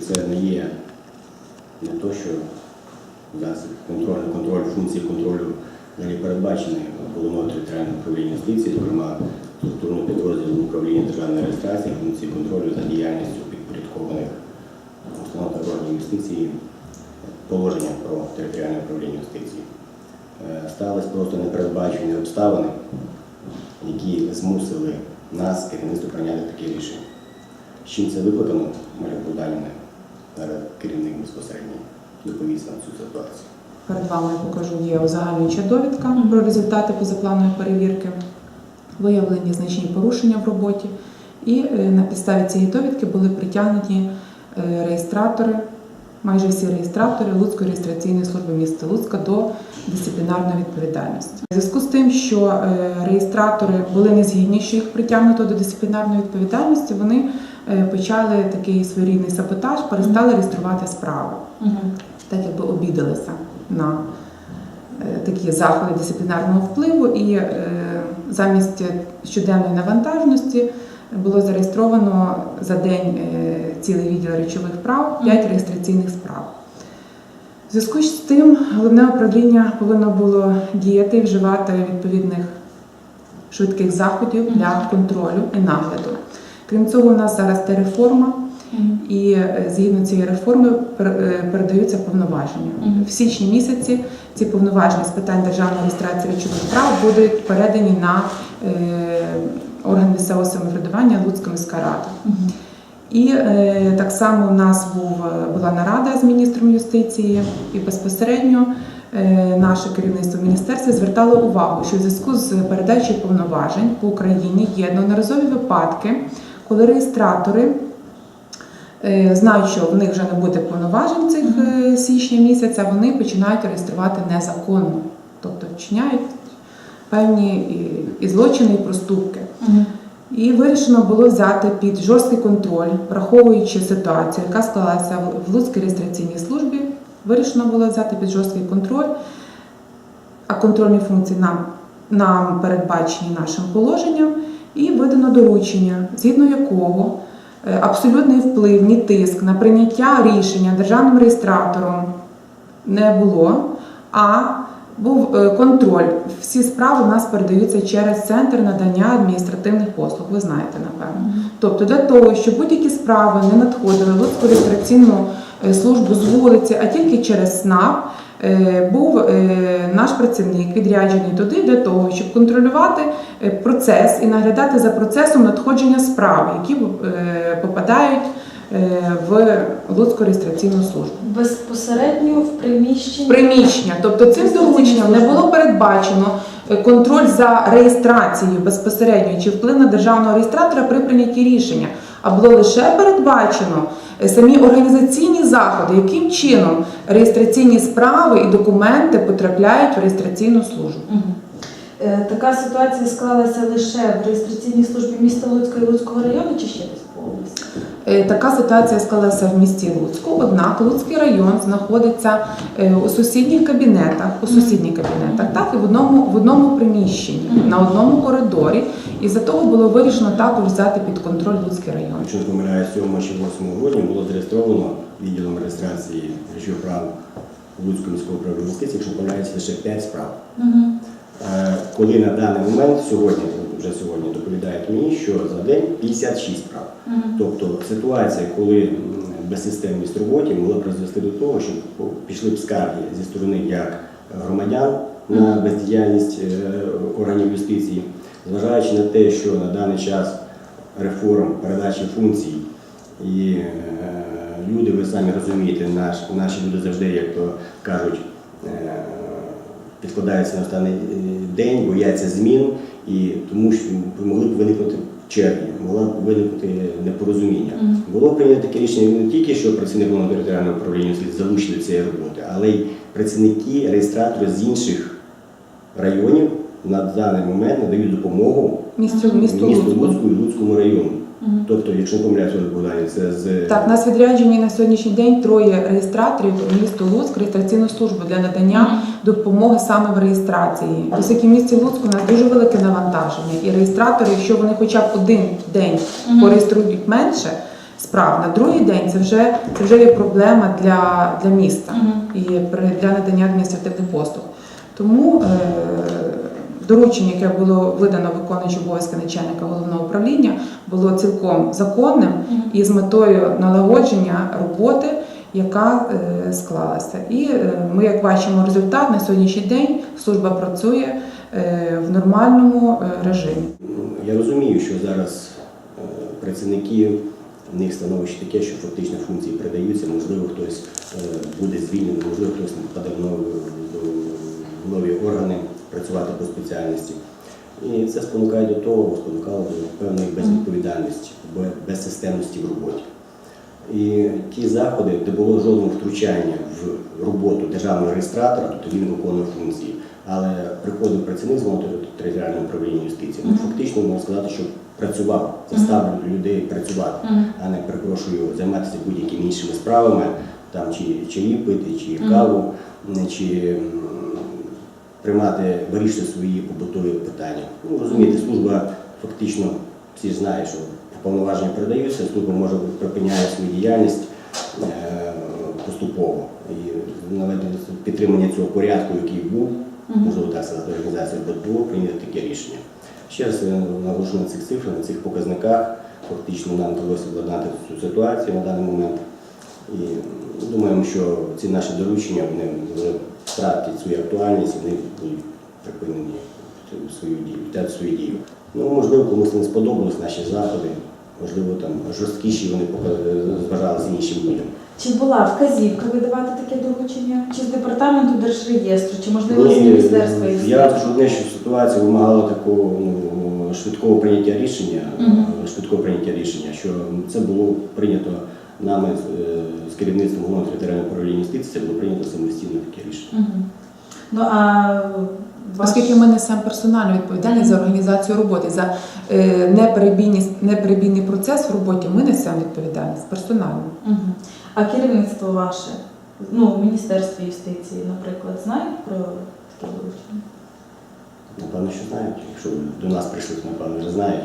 Це не є не то, що засіб контролю, контроль, функції контролю взагалі передбачені головного територіального управління юстиції, зокрема структурного підрозділу управління державної реєстрації, функції контролю за діяльністю підпорядкованих установ та юстиції, положення про територіальне управління юстиції. Е, Стались просто непередбачені обставини, які змусили нас, керівництво, прийняти таке рішення. З чим це викликано, Богданівна, зараз керівник безпосередньо доповість нам цю ситуацію. Перед вами я покажу є узагальнююча довідка про результати позапланової перевірки, виявлені значні порушення в роботі. І е, на підставі цієї довідки були притягнуті е, реєстратори, майже всі реєстратори Луцької реєстраційної служби міста Луцька до дисциплінарної відповідальності. У зв'язку з тим, що е, реєстратори були не згідні, що їх притягнуто до дисциплінарної відповідальності, вони е, почали такий своєрідний саботаж, перестали реєструвати справи так якби обідалися на е, такі заходи дисциплінарного впливу, і замість щоденної навантажності було зареєстровано за день е, цілий відділ речових прав, 5 реєстраційних справ. В зв'язку з тим головне управління повинно було діяти і вживати відповідних швидких заходів для контролю і нагляду. Крім цього, у нас зараз йде реформа, і е, згідно цієї реформи е, передаються повноваження. В січні місяці ці повноваження з питань державної реєстрації речових прав будуть передані на орган місцевого самоврядування Луцька міська рада. І е, так само у нас був, була нарада з міністром юстиції, і безпосередньо е, наше керівництво міністерства звертало увагу, що в зв'язку з передачею повноважень по Україні є одноразові випадки, коли реєстратори е, знають, що в них вже не буде повноважень цих е, січня місяця, вони починають реєструвати незаконно, тобто вчиняють певні і, і злочини, і проступки. І вирішено було взяти під жорсткий контроль, враховуючи ситуацію, яка склалася в- в Луцькій реєстраційній службі. Вирішено було взяти під жорсткий контроль, а контрольні функції нам, нам передбачені нашим положенням, і видано доручення, згідно якого е, абсолютний вплив, ні тиск на прийняття рішення державним реєстратором не було, а був е, контроль. Всі справи в нас передаються через центр надання адміністративних послуг. Ви знаєте, напевно. Тобто для того, щоб будь-які справи не надходили в Луцьку реєстраційну е, службу з вулиці, а тільки через СНАП, е, був наш працівник відряджений туди для того, щоб контролювати процес і наглядати за процесом надходження справ, які попадають в Луцьку реєстраційну службу. Безпосередньо в приміщенні. Приміщення, тобто цим дорученням не було передбачено е, контроль за реєстрацією безпосередньо чи вплив на державного реєстратора при прийнятті рішення, а було лише передбачено е, самі організаційні заходи, яким чином реєстраційні справи і документи потрапляють в реєстраційну службу. Е, Така ситуація склалася лише в реєстраційній службі міста Луцька і Луцького району чи ще десь? Е, Така ситуація склалася в місті Луцьку. Однак Луцький район знаходиться е, у сусідніх кабінетах, у сусідніх кабінетах, так і в одному в одному приміщенні, на одному коридорі. І за того було вирішено також взяти під контроль Луцький район. Якщо не помиляюсь, 7 чи 8 грудня було зареєстровано відділом реєстрації речових прав Луцького міського управління юстиції, якщо помиляюсь, лише 5 справ. Е, Коли на даний момент, сьогодні, вже сьогодні доповідають мені, що за день 56 справ. Тобто ситуація, коли безсистемність роботи могла призвести до того, що пішли б скарги зі сторони як громадян на Мгм. бездіяльність е, органів юстиції, зважаючи на те, що на даний час реформ передачі функцій і е, люди, ви самі розумієте, наш, наші люди завжди, як то кажуть, е, підкладаються на останній день, бояться змін, і тому що могли б виникнути черги, могла б виникнути непорозуміння. Мгм. Було прийнято таке рішення не тільки, що працівник головного територіального управління слід залучені до цієї роботи, але й працівники, реєстратори з інших районів на даний момент надають допомогу Місто, місто місту Луцьку. Луцьку і Луцькому району. Тобто, якщо не помиляюся, Олег це з Так, нас відряджені на сьогоднішній день троє реєстраторів в місто Луцьк, реєстраційну службу для надання допомоги саме в реєстрації. Оскільки в місті Луцьку у нас дуже велике навантаження, і реєстратори, якщо вони хоча б один день пореєструють менше, справ. На другий день це вже це вже є проблема для, для міста і при- для надання адміністративних послуг. Тому е, доручення, яке було видано виконуючи обов'язки начальника головного управління, було цілком законним і з метою налагодження роботи, яка е, склалася. І е, ми, як бачимо, результат на сьогоднішній день служба працює е, в нормальному е, режимі. Я розумію, що зараз е, працівників в них становище таке, що фактично функції передаються, можливо, хтось е, буде звільнений, можливо, хтось не попаде в нові, в нові органи працювати по спеціальності. І це спонукає до того, спонукало до певної безвідповідальності, безсистемності в роботі. І ті заходи, де було жодного втручання в роботу державного реєстратора, тобто він виконує функції, але приходив працівник з територіального управління юстиції, ну фактично можна сказати, що працював, заставив людей працювати, а не перепрошую займатися будь-якими іншими справами, там чи чаї пити, чи каву, чи приймати, вирішити свої побутові питання. Ну, розумієте, служба фактично всі знають, що повноваження передаються, служба може припиняє свою діяльність е, поступово. І наведення підтримання цього порядку, який був, можливо так сказати, організація було прийнято таке рішення. Ще раз я наголошу на цих цифрах, на цих показниках. Фактично нам вдалося владнати цю ситуацію на даний момент. І думаємо, що ці наші доручення вони вже втратять свою актуальність, вони будуть припинені свою дію, свою дію. Ну, можливо, комусь не сподобались наші заходи, можливо, там жорсткіші вони пока- зважалися іншим людям. Чи була вказівка видавати таке доручення? Чи з департаменту держреєстру, чи можливо з Ні, міністерства Я юстиції? скажу одне, що ситуація вимагала такого ну, швидкого прийняття рішення, Мгм. швидкого прийняття рішення, що це було прийнято нами з, е, керівництвом головного територіального управління юстиції, було прийнято самостійно таке рішення. Ну а. Оскільки ми несемо персональну відповідальність за організацію роботи, за е, неперебійний процес в роботі, ми несемо відповідальність персонально. Мгм. А керівництво ваше, ну, в Міністерстві юстиції, наприклад, знають про таке доручення? Напевно, що знають. Якщо до нас прийшли, то напевно вже знають.